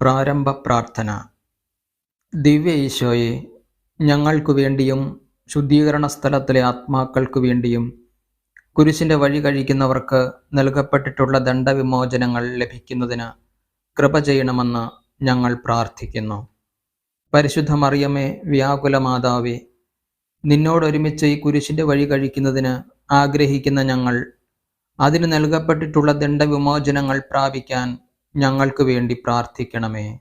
പ്രാരംഭ പ്രാർത്ഥന. ദിവ്യ ഈശോയെ ഞങ്ങൾക്കു വേണ്ടിയും ശുദ്ധീകരണ സ്ഥലത്തിലെ ആത്മാക്കൾക്കു വേണ്ടിയും കുരിശിന്റെ വഴി കഴിക്കുന്നവർക്ക് നൽകപ്പെട്ടിട്ടുള്ള ദണ്ഡവിമോചനങ്ങൾ ലഭിക്കുന്നതിന് കൃപ ചെയ്യണമെന്ന് ഞങ്ങൾ പ്രാർത്ഥിക്കുന്നു. പരിശുദ്ധ മറിയമേ വ്യാകുല മാതാവേ നിന്നോടൊരുമിച്ച് ഈ കുരിശിന്റെ വഴി കഴിക്കുന്നതിന് ആഗ്രഹിക്കുന്ന ഞങ്ങൾ. അതിന് നൽകപ്പെട്ടിട്ടുള്ള ദണ്ഡവിമോചനങ്ങൾ പ്രാപിക്കാൻ ഞങ്ങൾക്ക് വേണ്ടി പ്രാർത്ഥിക്കണമേ.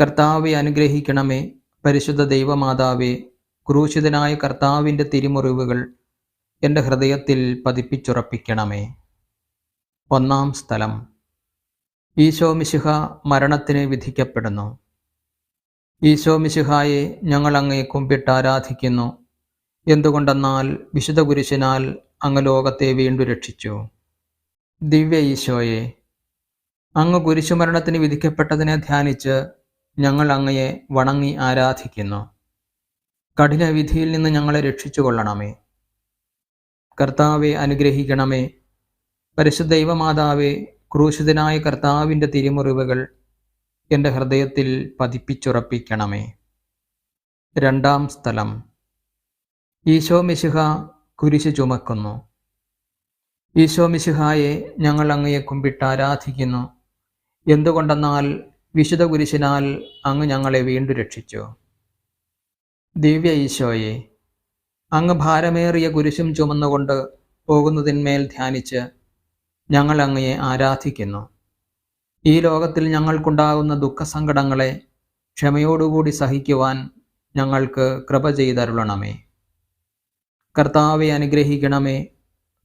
കർത്താവെ അനുഗ്രഹിക്കണമേ. പരിശുദ്ധ ദൈവമാതാവേ ക്രൂശിതനായ കർത്താവിന്റെ തിരിമുറിവുകൾ എന്റെ ഹൃദയത്തിൽ പതിപ്പിച്ചുറപ്പിക്കണമേ. ഒന്നാം സ്ഥലം. ഈശോ മിശിഹ മരണത്തിന് വിധിക്കപ്പെടുന്നു. ഈശോ മിശിഹായെ ഞങ്ങൾ അങ്ങേ കുമ്പിട്ട് ആരാധിക്കുന്നു. എന്തുകൊണ്ടെന്നാൽ വിശുദ്ധ കുരിശിനാൽ അങ്ങ് ലോകത്തെ വീണ്ടും രക്ഷിച്ചു. ദിവ്യ ഈശോയെ അങ്ങ് കുരിശുമരണത്തിന് വിധിക്കപ്പെട്ടതിനെ ധ്യാനിച്ച് ഞങ്ങൾ അങ്ങയെ വണങ്ങി ആരാധിക്കുന്നു. കഠിന വിധിയിൽ നിന്ന് ഞങ്ങളെ രക്ഷിച്ചു കൊള്ളണമേ കർത്താവെ അനുഗ്രഹിക്കണമേ. പരിശുദ്ധ ദൈവമാതാവെ ക്രൂശിതനായ കർത്താവിന്റെ തിരിമുറിവുകൾ എന്റെ ഹൃദയത്തിൽ പതിപ്പിച്ചുറപ്പിക്കണമേ. രണ്ടാം സ്ഥലം. ഈശോ മിശിഹ കുരിശ് ചുമക്കുന്നു. ഈശോ മിശിഹായെ ഞങ്ങൾ അങ്ങയെ കുമ്പിട്ട് ആരാധിക്കുന്നു. എന്തുകൊണ്ടെന്നാൽ വിശുദ്ധ കുരിശിനാൽ അങ്ങ് ഞങ്ങളെ വീണ്ടും രക്ഷിച്ചു. ദിവ്യ ഈശോയെ അങ്ങ് ഭാരമേറിയ കുരിശും ചുമന്നുകൊണ്ട് പോകുന്നതിന്മേൽ ധ്യാനിച്ച് ഞങ്ങൾ അങ്ങയെ ആരാധിക്കുന്നു. ഈ ലോകത്തിൽ ഞങ്ങൾക്കുണ്ടാകുന്ന ദുഃഖസങ്കടങ്ങളെ ക്ഷമയോടുകൂടി സഹിക്കുവാൻ ഞങ്ങൾക്ക് കൃപ ചെയ്തരുളണമേ. കർത്താവെ അനുഗ്രഹിക്കണമേ.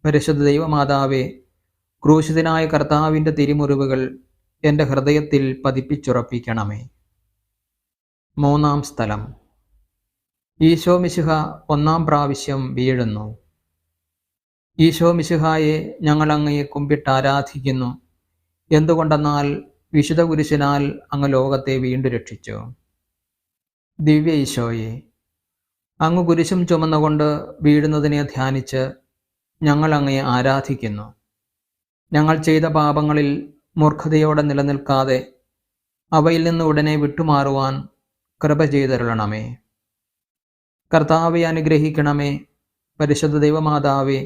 പരിശുദ്ധ ദൈവമാതാവേ ക്രൂശിതനായ കർത്താവിന്റെ തിരുമുറിവുകൾ എന്റെ ഹൃദയത്തിൽ പതിപ്പിച്ചുറപ്പിക്കണമേ. മൂന്നാം സ്ഥലം. ഈശോ മിശിഹ ഒന്നാം പ്രാവശ്യം വീഴുന്നു. ഈശോ മിശിഹായെ ഞങ്ങൾ അങ്ങയെ കുമ്പിട്ട് ആരാധിക്കുന്നു. എന്തുകൊണ്ടെന്നാൽ വിശുദ്ധ കുരിശിനാൽ അങ്ങ് ലോകത്തെ വീണ്ടും രക്ഷിച്ചു. ദിവ്യ ഈശോയെ അങ്ങ് കുരിശും ചുമന്നുകൊണ്ട് വീഴുന്നതിനെ ധ്യാനിച്ച് ഞങ്ങൾ അങ്ങയെ ആരാധിക്കുന്നു. ഞങ്ങൾ ചെയ്ത പാപങ്ങളിൽ മൂർഖതയോടെ നിലനിൽക്കാതെ അവയിൽ നിന്ന് ഉടനെ വിട്ടുമാറുവാൻ കൃപ ചെയ്തരുളണമേ. കർത്താവെ അനുഗ്രഹിക്കണമേ. പരിശുദ്ധ ദൈവമാതാവെ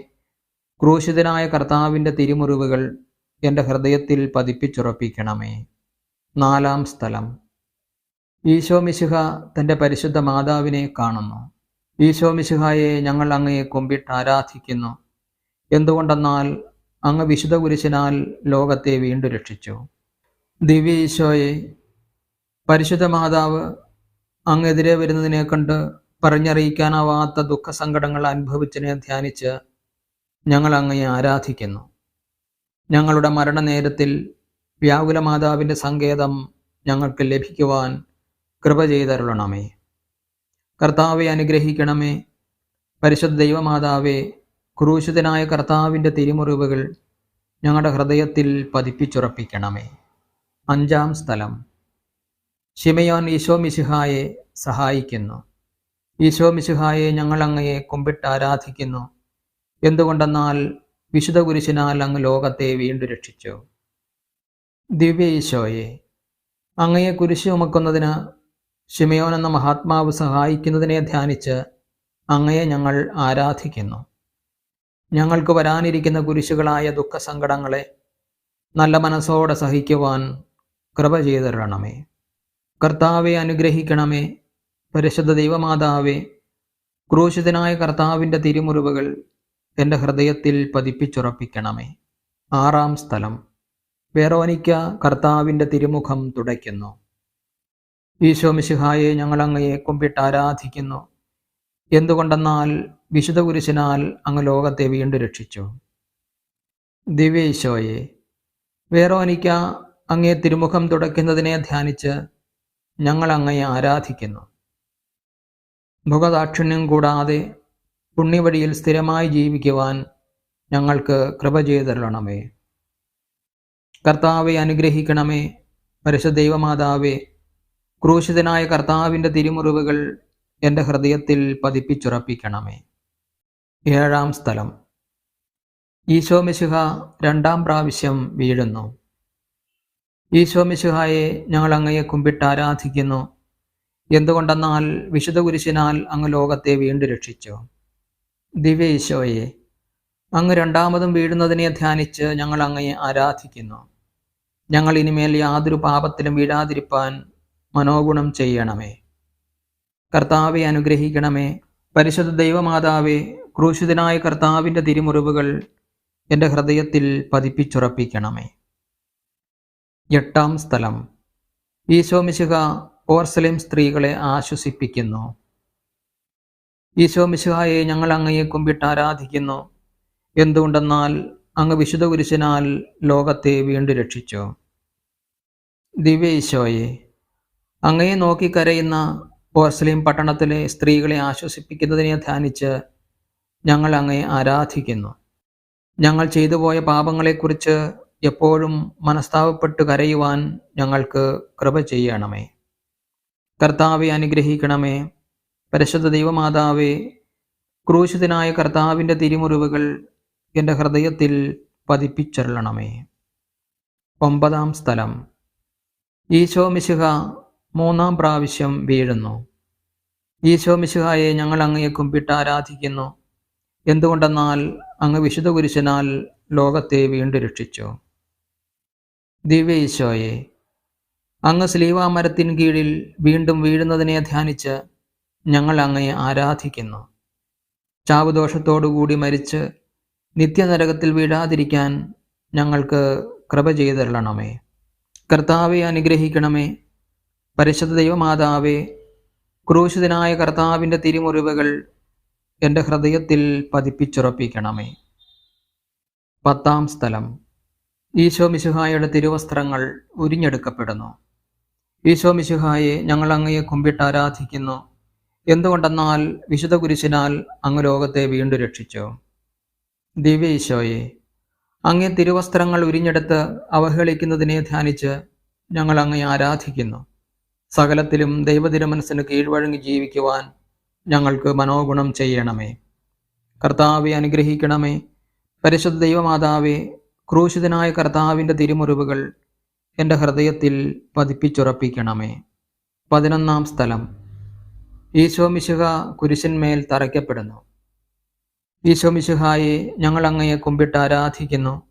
ക്രൂശിതനായ കർത്താവിന്റെ തിരുമുറിവുകൾ എന്റെ ഹൃദയത്തിൽ പതിപ്പിച്ചുറപ്പിക്കണമേ. നാലാം സ്ഥലം. ഈശോ മിശിഹ തന്റെ പരിശുദ്ധ മാതാവിനെ കാണുന്നു. ഈശോ മിശിഹായെ ഞങ്ങൾ അങ്ങയെ കൊമ്പിട്ട് ആരാധിക്കുന്നു. എന്തുകൊണ്ടെന്നാൽ അങ്ങ് വിശുദ്ധ കുരിശിനാൽ ലോകത്തെ വീണ്ടും രക്ഷിച്ചു. ദിവ്യ ഈശോയെ പരിശുദ്ധ മാതാവ് അങ്ങെതിരെ വരുന്നതിനെ കണ്ട് പറഞ്ഞറിയിക്കാനാവാത്ത ദുഃഖസങ്കടങ്ങൾ അനുഭവിച്ചതിനെ ധ്യാനിച്ച് ഞങ്ങൾ അങ്ങയെ ആരാധിക്കുന്നു. ഞങ്ങളുടെ മരണനേരത്തിൽ വ്യാകുല മാതാവിന്റെ സങ്കേതം ഞങ്ങൾക്ക് ലഭിക്കുവാൻ കൃപ ചെയ്തരുളണമേ. കർത്താവെ അനുഗ്രഹിക്കണമേ. പരിശുദ്ധ ദൈവമാതാവെ ക്രൂശിതനായ കർത്താവിന്റെ തിരുമുറിവുകൾ ഞങ്ങളുടെ ഹൃദയത്തിൽ പതിപ്പിച്ചുറപ്പിക്കണമേ. അഞ്ചാം സ്ഥലം. ഷിമയോൻ ഈശോ മിശിഹായെ സഹായിക്കുന്നു. ഈശോ മിശിഹായെ ഞങ്ങൾ അങ്ങയെ കുമ്പിട്ട് ആരാധിക്കുന്നു എന്തുകൊണ്ടെന്നാൽ വിശുദ്ധ കുരിശിനാൽ അങ്ങ് ലോകത്തെ വീണ്ടും രക്ഷിച്ചു. ദിവ്യ ഈശോയെ അങ്ങയെ കുരിശ് ചുമക്കുന്നതിന് ഷിമയോൻ എന്ന മഹാത്മാവ് സഹായിക്കുന്നതിനെ ധ്യാനിച്ച് അങ്ങയെ ഞങ്ങൾ ആരാധിക്കുന്നു. ഞങ്ങൾക്ക് വരാനിരിക്കുന്ന കുരിശുകളായ ദുഃഖസങ്കടങ്ങളെ നല്ല മനസ്സോടെ സഹിക്കുവാൻ കൃപ ചെയ്തിരണമേ. കർത്താവെ അനുഗ്രഹിക്കണമേ. പരിശുദ്ധ ദൈവമാതാവെ ക്രൂശിതനായ കർത്താവിന്റെ തിരുമുറിവുകൾ എന്റെ ഹൃദയത്തിൽ പതിപ്പിച്ചുറപ്പിക്കണമേ. ആറാം സ്ഥലം. വേറോനിക്ക കർത്താവിന്റെ തിരുമുഖം തുടയ്ക്കുന്നു. ഈശോ മിശിഹായെ ഞങ്ങളങ്ങയെ കുമ്പിട്ട് ആരാധിക്കുന്നു. എന്തുകൊണ്ടെന്നാൽ വിശുദ്ധ കുരിശിനാൽ അങ്ങ് ലോകത്തെ വീണ്ടും രക്ഷിച്ചു. ദിവ്യ ഈശോയെ വേറോനിക്ക അങ്ങേ തിരുമുഖം തുടയ്ക്കുന്നതിനെ ധ്യാനിച്ച് ഞങ്ങൾ അങ്ങയെ ആരാധിക്കുന്നു. മുഖദാക്ഷിണ്യം കൂടാതെ പുണ്യവഴിയിൽ സ്ഥിരമായി ജീവിക്കുവാൻ ഞങ്ങൾക്ക് കൃപ ചെയ്തരണമേ കർത്താവെ അനുഗ്രഹിക്കണമേ. പരിശുദ്ധ ക്രൂശിതനായ കർത്താവിന്റെ തിരുമുറിവുകൾ എന്റെ ഹൃദയത്തിൽ പതിപ്പിച്ചുറപ്പിക്കണമേ. ഏഴാം സ്ഥലം. ഈശോ മിശിഹ രണ്ടാം പ്രാവശ്യം വീഴുന്നു. ഈശോ മിശിഹായെ ഞങ്ങൾ അങ്ങയെ കുമ്പിട്ട് ആരാധിക്കുന്നു. എന്തുകൊണ്ടെന്നാൽ വിശുദ്ധ കുരിശിനാൽ അങ്ങ് ലോകത്തെ വീണ്ടും രക്ഷിച്ചു. ദിവ്യ ഈശോയെ അങ്ങ് രണ്ടാമതും വീഴുന്നതിനെ ധ്യാനിച്ച് ഞങ്ങൾ അങ്ങയെ ആരാധിക്കുന്നു. ഞങ്ങൾ ഇനിമേൽ യാതൊരു പാപത്തിലും വീഴാതിരിപ്പാൻ മനോഗുണം ചെയ്യണമേ. കർത്താവെ അനുഗ്രഹിക്കണമേ. പരിശുദ്ധ ദൈവമാതാവെ ക്രൂശിതനായ കർത്താവിന്റെ തിരുമുറിവുകൾ എന്റെ ഹൃദയത്തിൽ പതിപ്പിച്ചുറപ്പിക്കണമേ. എട്ടാം സ്ഥലം. ഈശോമിശിക ഓർസലിം സ്ത്രീകളെ ആശ്വസിപ്പിക്കുന്നു. ഈശോമിശിഹായെ ഞങ്ങൾ അങ്ങയെ കുമ്പിട്ട് ആരാധിക്കുന്നു. എന്തുകൊണ്ടെന്നാൽ അങ്ങ് വിശുദ്ധ കുരിശിനാൽ ലോകത്തെ വീണ്ടും രക്ഷിച്ചു. ദിവ്യ ഈശോയെ അങ്ങയെ നോക്കി കരയുന്ന ഓർസലിം പട്ടണത്തിലെ സ്ത്രീകളെ ആശ്വസിപ്പിക്കുന്നതിനെ ധ്യാനിച്ച് ഞങ്ങൾ അങ്ങയെ ആരാധിക്കുന്നു. ഞങ്ങൾ ചെയ്തുപോയ പാപങ്ങളെക്കുറിച്ച് എപ്പോഴും മനസ്താവപ്പെട്ട് കരയുവാൻ ഞങ്ങൾക്ക് കൃപ ചെയ്യണമേ. കർത്താവെ അനുഗ്രഹിക്കണമേ. പരിശുദ്ധ ദൈവമാതാവെ ക്രൂശിതനായ കർത്താവിന്റെ തിരുമുറിവുകൾ എന്റെ ഹൃദയത്തിൽ പതിപ്പിച്ചരുളണമേ ഒമ്പതാം സ്ഥലം. ഈശോ മിശിഹ മൂന്നാം പ്രാവശ്യം വീഴുന്നു. ഈശോ മിശുഹായെ ഞങ്ങൾ അങ്ങയെ കുമ്പിട്ട് ആരാധിക്കുന്നു. എന്തുകൊണ്ടെന്നാൽ അങ്ങ് വിശുദ്ധ കുരിശനാൽ ലോകത്തെ വീണ്ടും രക്ഷിച്ചു. ദിവ്യ ഈശോയെ അങ്ങ് സ്ലീവാമരത്തിൻ കീഴിൽ വീണ്ടും വീഴുന്നതിനെ ധ്യാനിച്ച് ഞങ്ങൾ അങ്ങയെ ആരാധിക്കുന്നു. ചാവുദോഷത്തോടുകൂടി മരിച്ച് നിത്യനരകത്തിൽ വീഴാതിരിക്കാൻ ഞങ്ങൾക്ക് കൃപ ചെയ്തരണമേ കർത്താവെ അനുഗ്രഹിക്കണമേ. പരിശുദ്ധ ദൈവമാതാവേ ക്രൂശിതനായ കർത്താവിന്റെ തിരുമുറിവുകൾ എന്റെ ഹൃദയത്തിൽ പതിപ്പിച്ചുറപ്പിക്കണമേ. പത്താം സ്ഥലം. ഈശോ മിശുഹായുടെ തിരുവസ്ത്രങ്ങൾ ഉരിഞ്ഞെടുക്കപ്പെടുന്നു. ഈശോ മിശുഹായെ ഞങ്ങൾ അങ്ങയെ കുമ്പിട്ട് ആരാധിക്കുന്നു. എന്തുകൊണ്ടെന്നാൽ വിശുദ്ധ കുരിശിനാൽ അങ്ങ് ലോകത്തെ വീണ്ടും രക്ഷിച്ചു. ദിവ്യ ഈശോയെ അങ്ങേ തിരുവസ്ത്രങ്ങൾ ഉരിഞ്ഞെടുത്ത് അവഹേളിക്കുന്നതിനെ ധ്യാനിച്ച് ഞങ്ങൾ അങ്ങയെ ആരാധിക്കുന്നു. സകലത്തിലും ദൈവതിരുമനസ്സിന് കീഴ്വഴങ്ങി ജീവിക്കുവാൻ ഞങ്ങൾക്ക് മനോഗുണം ചെയ്യണമേ. കർത്താവെ അനുഗ്രഹിക്കണമേ. പരിശുദ്ധ ദൈവമാതാവെ ക്രൂശിതനായ കർത്താവിന്റെ തിരുമുറിവുകൾ എന്റെ ഹൃദയത്തിൽ പതിപ്പിച്ചുറപ്പിക്കണമേ. പതിനൊന്നാം സ്ഥലം. ഈശോ മിശുഹ കുരിശന്മേൽ തറയ്ക്കപ്പെടുന്നു. ഈശോ മിശുഹായെ ഞങ്ങൾ അങ്ങയെ കുമ്പിട്ട് ആരാധിക്കുന്നു.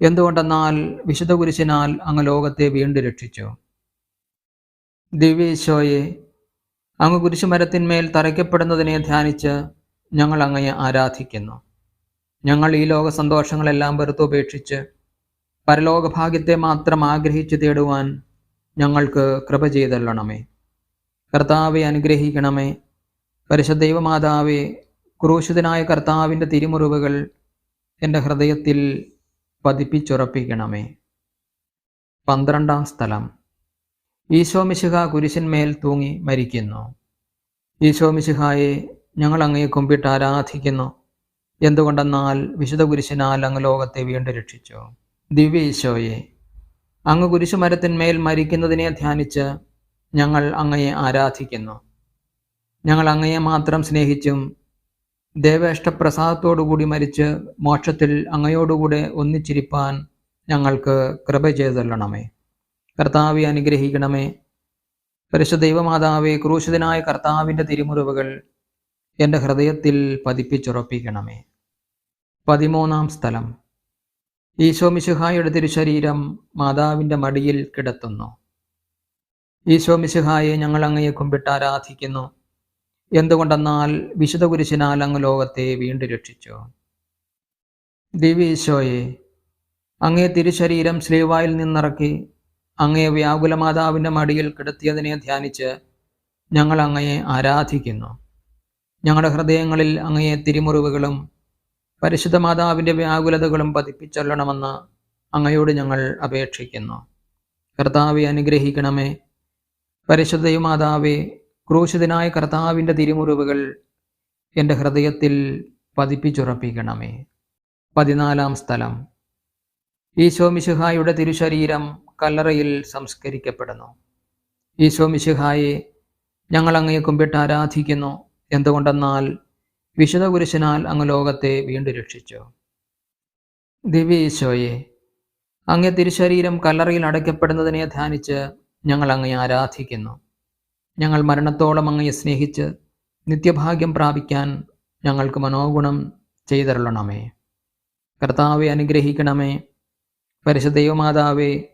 എന്തുകൊണ്ടെന്നാൽ വിശുദ്ധ കുരിശിനാൽ അങ്ങ് ലോകത്തെ വീണ്ടും രക്ഷിച്ചു. ദിവ്യ ഈശോയെ അങ്ങ് കുരിശുമരത്തിന്മേൽ തറയ്ക്കപ്പെടുന്നതിനെ ധ്യാനിച്ച് ഞങ്ങൾ അങ്ങയെ ആരാധിക്കുന്നു. ഞങ്ങൾ ഈ ലോക സന്തോഷങ്ങളെല്ലാം വെറുത്തുപേക്ഷിച്ച് പരലോകഭാഗ്യത്തെ മാത്രം ആഗ്രഹിച്ചു തേടുവാൻ ഞങ്ങൾക്ക് കൃപ ചെയ്തല്ലണമേ. കർത്താവെ അനുഗ്രഹിക്കണമേ. പരിശുദ്ധ ദൈവമാതാവെ ക്രൂശിതനായ കർത്താവിന്റെ തിരുമുറിവുകൾ എന്റെ ഹൃദയത്തിൽ പതിപ്പിച്ചുറപ്പിക്കണമേ. പന്ത്രണ്ടാം സ്ഥലം. ഈശോമിശിഹ കുരിശന്മേൽ തൂങ്ങി മരിക്കുന്നു. ഈശോമിശിഹായെ ഞങ്ങൾ അങ്ങയെ കുമ്പിട്ട് ആരാധിക്കുന്നു. എന്തുകൊണ്ടെന്നാൽ വിശുദ്ധ കുരിശിനാൽ അങ്ങ് ലോകത്തെ വീണ്ടും രക്ഷിച്ചു. ദിവ്യ ഈശോയെ അങ്ങ് കുരിശുമരത്തിന്മേൽ മരിക്കുന്നതിനെ ധ്യാനിച്ച് ഞങ്ങൾ അങ്ങയെ ആരാധിക്കുന്നു. ഞങ്ങൾ അങ്ങയെ മാത്രം സ്നേഹിച്ചും ദേവേഷ്ടപ്രസാദത്തോടുകൂടി മരിച്ച് മോക്ഷത്തിൽ അങ്ങയോടുകൂടെ ഒന്നിച്ചിരിപ്പാൻ ഞങ്ങൾക്ക് കൃപ ചെയ്തല്ലണമേ കർത്താവെ അനുഗ്രഹിക്കണമേ. പരിശുദ്ധ ദൈവമാതാവെ ക്രൂശിതനായ കർത്താവിന്റെ തിരുമുറിവുകൾ എന്റെ ഹൃദയത്തിൽ പതിപ്പിച്ചുറപ്പിക്കണമേ. പതിമൂന്നാം സ്ഥലം. ഈശോ മിശുഹായുടെ തിരുശരീരം മാതാവിന്റെ മടിയിൽ കിടത്തുന്നു. ഈശോ മിശുഹായെ ഞങ്ങൾ അങ്ങയെ കുമ്പിട്ട് ആരാധിക്കുന്നു. എന്തുകൊണ്ടെന്നാൽ വിശുദ്ധ കുരിശിനാൽ അങ്ങ് ലോകത്തെ വീണ്ടും രക്ഷിച്ചു. ദിവ്യ ഈശോയെ അങ്ങേ തിരുശരീരം ശ്രീവായിൽ നിന്നിറക്കി അങ്ങയെ വ്യാകുലമാതാവിന്റെ മടിയിൽ കിടത്തിയതിനെ ധ്യാനിച്ച് ഞങ്ങൾ അങ്ങയെ ആരാധിക്കുന്നു. ഞങ്ങളുടെ ഹൃദയങ്ങളിൽ അങ്ങയെ തിരിമുറിവുകളും പരിശുദ്ധ മാതാവിന്റെ വ്യാകുലതകളും പതിപ്പിച്ചൊല്ലണമെന്ന് അങ്ങയോട് ഞങ്ങൾ അപേക്ഷിക്കുന്നു. കർത്താവെ അനുഗ്രഹിക്കണമേ. പരിശുദ്ധയും മാതാവെ ക്രൂശിതനായ കർത്താവിന്റെ തിരിമുറിവുകൾ എന്റെ ഹൃദയത്തിൽ പതിപ്പിച്ചുറപ്പിക്കണമേ. പതിനാലാം സ്ഥലം. ഈശോ മിശുഹായുടെ തിരുശരീരം കല്ലറയിൽ സംസ്കരിക്കപ്പെടുന്നു. ഈശോ മിശിഹായെ ഞങ്ങൾ അങ്ങയെ കുമ്പിട്ട് ആരാധിക്കുന്നു. എന്തുകൊണ്ടെന്നാൽ വിശുദ്ധ കുരിശനാൽ അങ്ങ് ലോകത്തെ വീണ്ടും രക്ഷിച്ചു. ദിവ്യ ഈശോയെ അങ്ങേ തിരുശരീരം കല്ലറയിൽ അടയ്ക്കപ്പെടുന്നതിനെ ധ്യാനിച്ച് ഞങ്ങൾ അങ്ങയെ ആരാധിക്കുന്നു. ഞങ്ങൾ മരണത്തോളം അങ്ങയെ സ്നേഹിച്ച് നിത്യഭാഗ്യം പ്രാപിക്കാൻ ഞങ്ങൾക്ക് മനോഗുണം ചെയ്തരുള്ളണമേ കർത്താവെ അനുഗ്രഹിക്കണമേ. പരിശുദ്ധ ദൈവമാതാവേ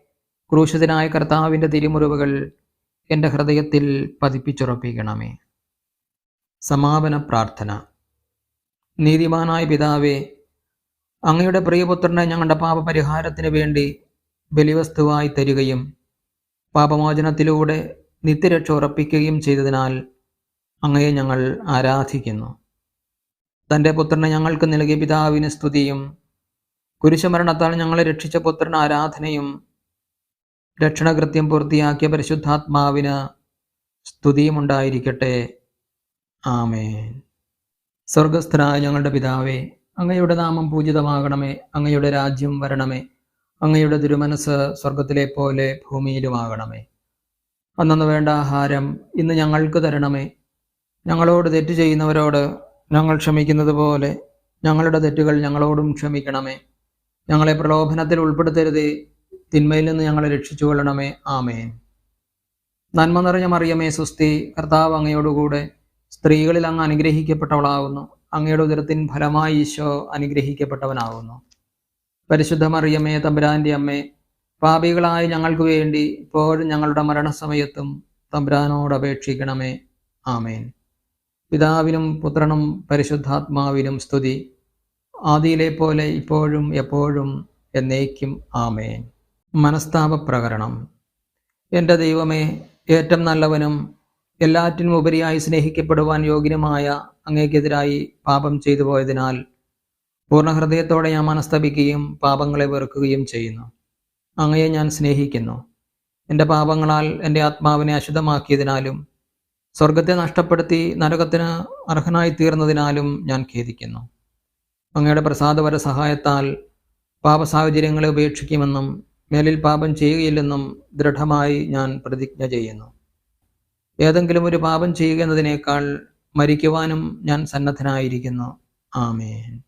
ക്രൂശിതനായ കർത്താവിന്റെ തിരുമുറിവുകൾ എന്റെ ഹൃദയത്തിൽ പതിപ്പിച്ചുറപ്പിക്കണമേ. സമാപന പ്രാർത്ഥന. നീതിമാനായ പിതാവേ അങ്ങയുടെ പ്രിയപുത്രനെ ഞങ്ങളുടെ പാപപരിഹാരത്തിന് വേണ്ടി ബലിവസ്തുവായി തരികയും പാപമോചനത്തിലൂടെ നിത്യരക്ഷ ഉറപ്പിക്കുകയും ചെയ്തതിനാൽ അങ്ങയെ ഞങ്ങൾ ആരാധിക്കുന്നു. തന്റെ പുത്രനെ ഞങ്ങൾക്ക് നൽകിയ പിതാവിന് സ്തുതിയും കുരിശമരണത്താൽ ഞങ്ങളെ രക്ഷിച്ച പുത്രൻ ആരാധനയും രക്ഷണകൃത്യം പൂർത്തിയാക്കിയ പരിശുദ്ധാത്മാവിന് സ്തുതിയും ഉണ്ടായിരിക്കട്ടെ ആമേൻ. സ്വർഗസ്ഥനായ ഞങ്ങളുടെ പിതാവേ അങ്ങയുടെ നാമം പൂജിതമാകണമേ അങ്ങയുടെ രാജ്യം വരണമേ അങ്ങയുടെ തിരുമനസ് സ്വർഗത്തിലെ പോലെ ഭൂമിയിലുമാകണമേ. അന്നു വേണ്ട ആഹാരം ഇന്ന് ഞങ്ങൾക്ക് തരണമേ. ഞങ്ങളോട് തെറ്റ് ചെയ്യുന്നവരോട് ഞങ്ങൾ ക്ഷമിക്കുന്നത് പോലെ ഞങ്ങളുടെ തെറ്റുകൾ ഞങ്ങളോടും ക്ഷമിക്കണമേ. ഞങ്ങളെ പ്രലോഭനത്തിൽ ഉൾപ്പെടുത്തരുതേ തിന്മയിൽ നിന്ന് ഞങ്ങളെ രക്ഷിച്ചു കൊള്ളണമേ ആമേൻ. നന്മ നിറഞ്ഞ മറിയമേ സുസ്തി കർത്താവ് അങ്ങയോടുകൂടെ സ്ത്രീകളിൽ അങ്ങ് അനുഗ്രഹിക്കപ്പെട്ടവളാകുന്നു അങ്ങയുടെ ഉദരത്തിൻ ഫലമായി ഈശോ അനുഗ്രഹിക്കപ്പെട്ടവനാകുന്നു പരിശുദ്ധ മറിയമേ തമ്പുരാന്റെ അമ്മേ പാപികളായ ഞങ്ങൾക്ക് വേണ്ടി ഇപ്പോഴും ഞങ്ങളുടെ മരണസമയത്തും തമ്പുരാനോട് അപേക്ഷിക്കണമേ. ആമേൻ. പിതാവിനും പുത്രനും പരിശുദ്ധാത്മാവിനും സ്തുതി. ആദിയിലെ പോലെ ഇപ്പോഴും എപ്പോഴും എന്നേക്കും. ആമേൻ. മനസ്താപ പ്രകരണം എന്റെ ദൈവമേ ഏറ്റവും നല്ലവനും എല്ലാറ്റിനും ഉപരിയായി സ്നേഹിക്കപ്പെടുവാൻ യോഗ്യനുമായ അങ്ങേക്കെതിരായി പാപം ചെയ്തു പോയതിനാൽ പൂർണഹൃദയത്തോടെ ഞാൻ മനസ്തപിക്കുകയും പാപങ്ങളെ വെറുക്കുകയും ചെയ്യുന്നു. അങ്ങയെ ഞാൻ സ്നേഹിക്കുന്നു. എന്റെ പാപങ്ങളാൽ എന്റെ ആത്മാവിനെ അശുദ്ധമാക്കിയതിനാലും സ്വർഗത്തെ നഷ്ടപ്പെടുത്തി നരകത്തിന് അർഹനായി തീർന്നതിനാലും ഞാൻ ഖേദിക്കുന്നു. അങ്ങയുടെ പ്രസാദപര സഹായത്താൽ പാപ സാഹചര്യങ്ങളെ ഉപേക്ഷിക്കുമെന്നും മേലിൽ പാപം ചെയ്യുകയില്ലെന്നും ദൃഢമായി ഞാൻ പ്രതിജ്ഞ ചെയ്യുന്നു. ഏതെങ്കിലും ഒരു പാപം ചെയ്യുക എന്നതിനേക്കാൾ മരിക്കുവാനും ഞാൻ സന്നദ്ധനായിരിക്കുന്നു. ആമേൻ.